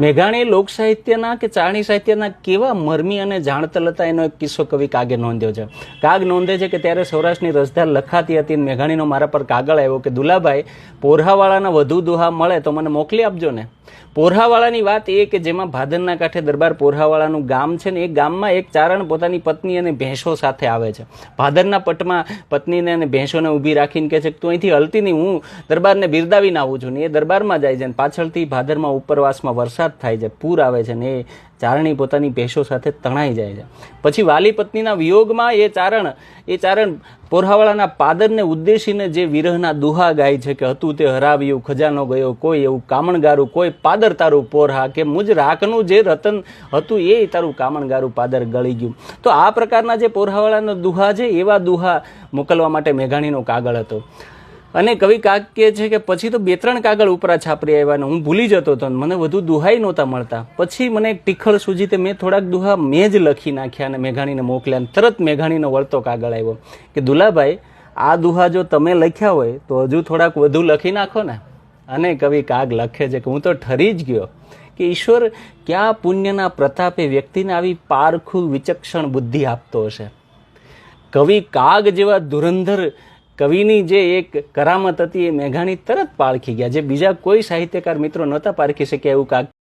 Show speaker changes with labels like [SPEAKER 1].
[SPEAKER 1] મેઘાણી લોક સાહિત્યના કે ચારણી સાહિત્યના કેવા મરમી અને જાણતલ હતા એનો એક કિસ્સો કવિ કાગે નોંધ્યો છે. કાગ નોંધે છે કે ત્યારે સૌરાષ્ટ્રની રસધાર લખાતી હતી મેઘાણીનો મારા પર કાગળ આવ્યો કે દુલાભાઈ, પોરહાવાળાના વધુ દુહા મળે તો મને મોકલી આપજો ને. પોરહાવાળાની વાત એ કે જેમાં ભાદરના કાંઠે દરબાર પોરહાવાળાનું ગામ છે ને એ ગામમાં એક ચારણ પોતાની પત્ની અને ભેંસો સાથે આવે છે. ભાદરના પટમાં પત્નીને અને ભેંસોને ઊભી રાખીને કહે છે કે તું અહીંથી હલતી નહીં, હું દરબારને બિરદાવીને આવું છું ને એ દરબારમાં જાય છે અને પાછળથી ભાદરમાં ઉપરવાસમાં વરસાદ થાય છે, પૂર આવે છે ને એ ચારણી પોતાની ભેંસો સાથે તણાઈ જાય છે. પછી વાલી પત્નીના વિયોગમાં એ ચારણ એ ચારણ પોરહાવાળાના પાદરને ઉદ્દેશીને જે વિરહના દુહા ગાય છે કે હતું તે હરાવ્યું, ખજાનો ગયો, કોઈ એવું કામણગારું, કોઈ પાદર તારું પોરહા કે મુજ રાખનું જે રતન હતું એ તારું કામણગારું પાદર ગળી ગયું. તો આ પ્રકારના જે પોરહાવાળાના દુહા છે એવા દુહા મોકલવા માટે મેઘાણીનો કાગળ હતો. અને કવિ કાક કહે છે કે પછી તો બે ત્રણ કાગળ ઉપરા છાપરી આવ્યા ને હું ભૂલી જતો હતો મને વધુ દુહાઈ નહોતા મળતા. પછી મને એક ટીખળ સૂજી તે મેં થોડાક દુહા મેં જ લખી નાખ્યા અને મેઘાણીને મોકલ્યા અને તરત મેઘાણીનો વળતો કાગળ આવ્યો કે દુલાભાઈ, આ દુહા જો તમે લખ્યા હોય તો હજુ થોડાક વધુ લખી નાખો ને. અને કવિ કાગ લખે છે કે હું તો ઠરી જ ગયો કે ઈશ્વર, ક્યાં પુણ્યના પ્રતાપે વ્યક્તિને આવી પારખું વિચક્ષણ બુદ્ધિ આપતો હશે? કવિ કાગ જેવા ધુરંધર કવિની જે એક કરામત હતી એ મેઘાણી તરત પારખી ગયા, જે બીજા કોઈ સાહિત્યકાર મિત્રો નહોતા પારખી શક્યા એવું કાગ